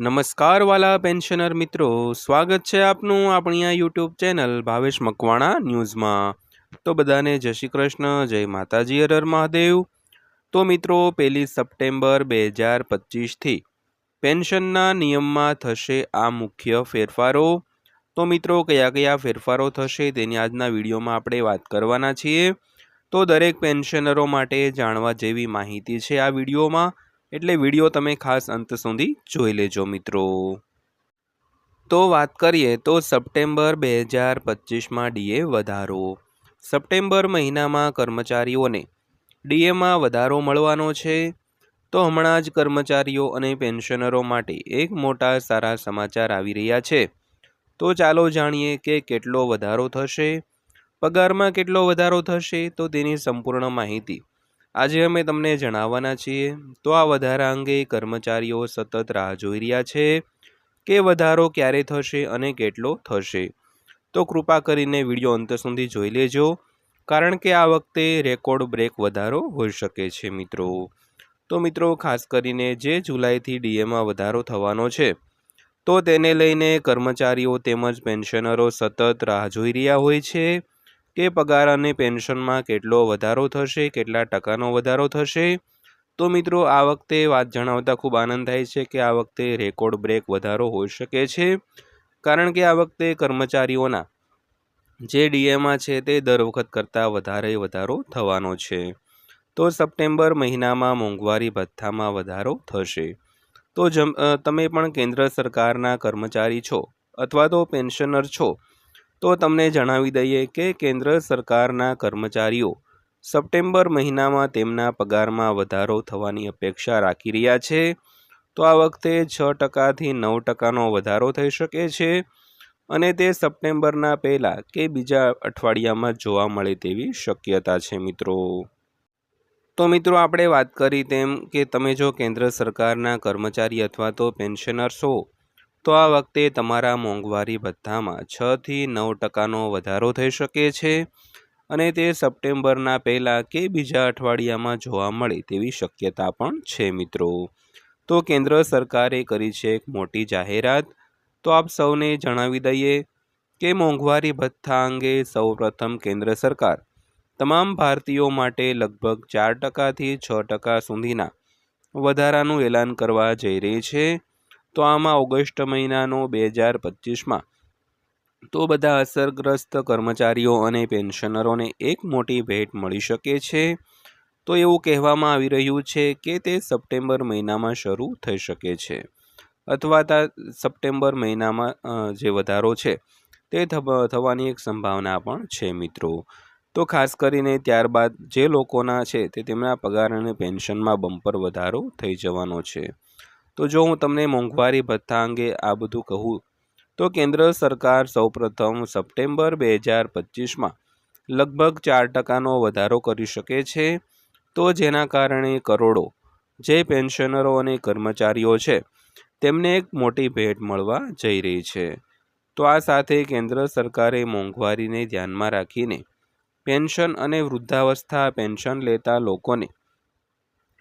નમસ્કાર વાલા પેન્શનર મિત્રો, સ્વાગત છે આપનું આપણી આ યુટ્યુબ ચેનલ ભાવેશ મકવાણા ન્યૂઝમાં. તો બધાને જય શ્રી કૃષ્ણ, જય માતાજી અરર મહાદેવ. તો મિત્રો, પહેલી સપ્ટેમ્બર બે હજાર પચીસથી પેન્શનના નિયમમાં થશે આ મુખ્ય ફેરફારો. તો મિત્રો, કયા કયા ફેરફારો થશે તેની આજના વિડીયોમાં આપણે વાત કરવાના છીએ. તો દરેક પેન્શનરો માટે જાણવા જેવી માહિતી છે આ વિડીયોમાં. એટલે વીડિયો તમે ખાસ અંત સુધી જોઈ લેજો મિત્રો. તો વાત કરીએ તો સપ્ટેમ્બર બે હજાર પચીસમાં ડીએ વધારો. સપ્ટેમ્બર મહિનામાં કર્મચારીઓને ડીએમાં વધારો મળવાનો છે. તો હમણાં જ કર્મચારીઓ અને પેન્શનરો માટે એક મોટા સારા સમાચાર આવી રહ્યા છે. તો ચાલો જાણીએ કે કેટલો વધારો થશે. પગારમાં કેટલો વધારો થશે તો તેની સંપૂર્ણ માહિતી આજે અમે તમને જણાવવાના છીએ, તો આ વધારા અંગે કર્મચારીઓ સતત રાહ જોઈ રહ્યા છે, કે વધારો ક્યારે થશે અને કેટલો થશે. તો કૃપા કરીને વીડિયો અંત સુધી જોઈ લેજો, કારણ કે આ વખતે રેકોર્ડ બ્રેક વધારો હોઈ શકે છે મિત્રો. તો મિત્રો, ખાસ કરીને જે જુલાઈથી ડીએમાં વધારો થવાનો છે, તો તેને લઈને કર્મચારીઓ તેમજ પેન્શનરો સતત રાહ જોઈ રહ્યા હોય છે કે પગાર અને પેન્શનમાં કેટલો વધારો થશે, કેટલા ટકાનો વધારો થશે? તો મિત્રો, આ વખતે વાત જણાવતા ખૂબ આનંદ થાય છે કે આ વખતે રેકોર્ડ બ્રેક વધારો હોઈ શકે છે. કારણ કે આ વખતે કર્મચારીઓના જે ડીએમાં છે તે દર વખત કરતાં વધારે વધારો થવાનો છે. તો સપ્ટેમ્બર મહિનામાં મોંઘવારી ભથ્થામાં વધારો થશે. તો જમ તમે પણ કેન્દ્ર સરકારના કર્મચારી છો અથવા તો પેન્શનર છો તો તમને જણાવી દઈએ કે કેન્દ્ર સરકારના કર્મચારીઓ સપ્ટેમ્બર મહિનામાં તેમના પગારમાં વધારો થવાની અપેક્ષા રાખી રહ્યા છે. તો આ વખતે છ ટકાથી નવ ટકાનો વધારો થઈ શકે છે અને તે સપ્ટેમ્બરના પહેલાં કે બીજા અઠવાડિયામાં જોવા મળે તેવી શક્યતા છે મિત્રો. તો મિત્રો, આપણે વાત કરી તેમ કે તમે જો કેન્દ્ર સરકારના કર્મચારી અથવા તો પેન્શનર્સ હો તો આ વખતે તમારા મોંઘવારી ભથ્થામાં છથી નવ ટકાનો વધારો થઈ શકે છે અને તે સપ્ટેમ્બરના પહેલાં કે બીજા અઠવાડિયામાં જોવા મળે તેવી શક્યતા પણ છે, મિત્રો. તો કેન્દ્ર સરકારે કરી છે એક મોટી જાહેરાત. તો આપ સૌને જણાવી દઈએ કે મોંઘવારી ભથ્થા અંગે સૌપ્રથમ કેન્દ્ર સરકાર તમામ ભારતીયો માટે લગભગ ચાર ટકાથી છ ટકા સુધીના વધારાનું એલાન કરવા જઈ રહી છે. તો આમાં ઓગસ્ટ મહિનાનો બે હજાર પચીસમાં. તો બધા અસરગ્રસ્ત કર્મચારીઓ અને પેન્શનરોને એક મોટી ભેટ મળી શકે છે. તો એવું કહેવામાં આવી રહ્યું છે કે તે સપ્ટેમ્બર મહિનામાં શરૂ થઈ શકે છે. અથવા તા સપ્ટેમ્બર મહિનામાં જે વધારો છે, તે થવાની એક સંભાવના પણ છે મિત્રો. તો ખાસ કરીને ત્યારબાદ જે લોકોના છે તે તેમના પગાર અને પેન્શનમાં બમ્પર વધારો થઈ જવાનો છે. તો જો હું તમને મોંઘવારી ભથ્થા અંગે આ બધું કહું, તો કેન્દ્ર સરકાર સૌપ્રથમ સપ્ટેમ્બર બે હજાર પચીસમાં લગભગ ચાર ટકાનો વધારો કરી શકે છે. તો જેના કારણે કરોડો જે પેન્શનરો અને કર્મચારીઓ છે, તેમને એક મોટી ભેટ મળવા જઈ રહી છે. તો આ સાથે કેન્દ્ર સરકારે મોંઘવારીને ધ્યાનમાં રાખીને પેન્શન અને વૃદ્ધાવસ્થા પેન્શન લેતા લોકોને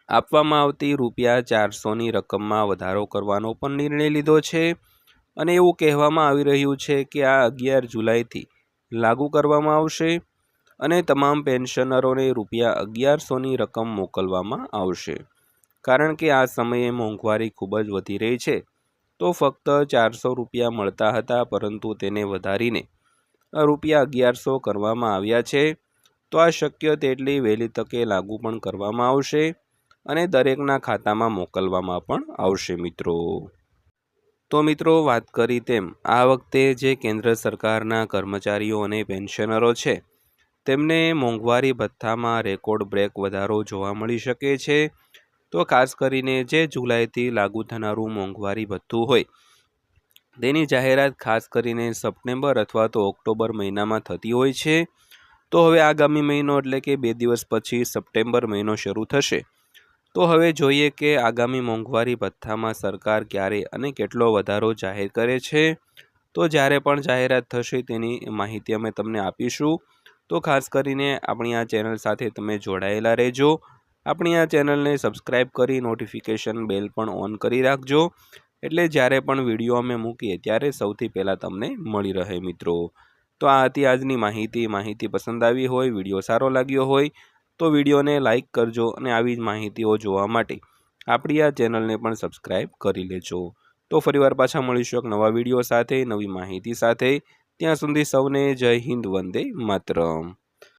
આપવામાં આવતી રૂપિયા ચારસોની રકમમાં વધારો કરવાનો પણ નિર્ણય લીધો છે. અને એવું કહેવામાં આવી રહ્યું છે કે આ અગિયાર જુલાઈથી લાગુ કરવામાં આવશે અને તમામ પેન્શનરોને રૂપિયા અગિયારસોની રકમ મોકલવામાં આવશે. કારણ કે આ સમયે મોંઘવારી ખૂબ જ વધી રહી છે, તો ફક્ત ચારસો રૂપિયા મળતા હતા, પરંતુ તેને વધારીને રૂપિયા અગિયારસો કરવામાં આવ્યા છે, તો આ શક્ય તેટલી વહેલી તકે લાગુ પણ કરવામાં આવશે. અને દરેકના ખાતામાં મોકલવામાં પણ આવશે મિત્રો. તો મિત્રો, વાત કરી તેમ, આ વખતે જે કેન્દ્ર સરકારના કર્મચારીઓ અને પેન્શનરો છે, તેમને મોંઘવારી ભથ્થામાં રેકોર્ડ બ્રેક વધારો જોવા મળી શકે છે. તો ખાસ કરીને જે જુલાઈથી લાગુ થનારું મોંઘવારી ભથ્થું હોય, તેની જાહેરાત ખાસ કરીને સપ્ટેમ્બર અથવા તો ઓક્ટોબર મહિનામાં થતી હોય છે. તો હવે આગામી મહિનો એટલે કે બે દિવસ પછી સપ્ટેમ્બર મહિનો શરૂ થશે. તો હવે જોઈએ કે આગામી મોંઘવારી ભથ્થામાં સરકાર ક્યારે અને કેટલો વધારો જાહેર કરે છે? તો જ્યારે પણ જાહેરાત થશે તેની માહિતી અમે તમને આપીશું. તો ખાસ કરીને આપણી આ ચેનલ સાથે તમે જોડાયેલા રહેજો. આપણી આ ચેનલને સબસ્ક્રાઈબ કરી નોટિફિકેશન બેલ પણ ઓન કરી રાખજો. એટલે જ્યારે પણ વીડિયો અમે મૂકીએ ત્યારે સૌથી પહેલાં તમને મળી રહે મિત્રો. તો આ હતી આજની માહિતી. માહિતી પસંદ આવી હોય, વીડિયો સારો લાગ્યો હોય તો વિડીયોને લાઇક કરજો અને આવી જ માહિતીઓ જોવા માટે આપણી આ ચેનલને પણ સબસ્ક્રાઈબ કરી લેજો. તો ફરીવાર પાછા મળીશું એક નવા વીડિયો સાથે, નવી માહિતી સાથે. ત્યાં સુધી સૌને જય હિન્દ, વંદે માતરમ.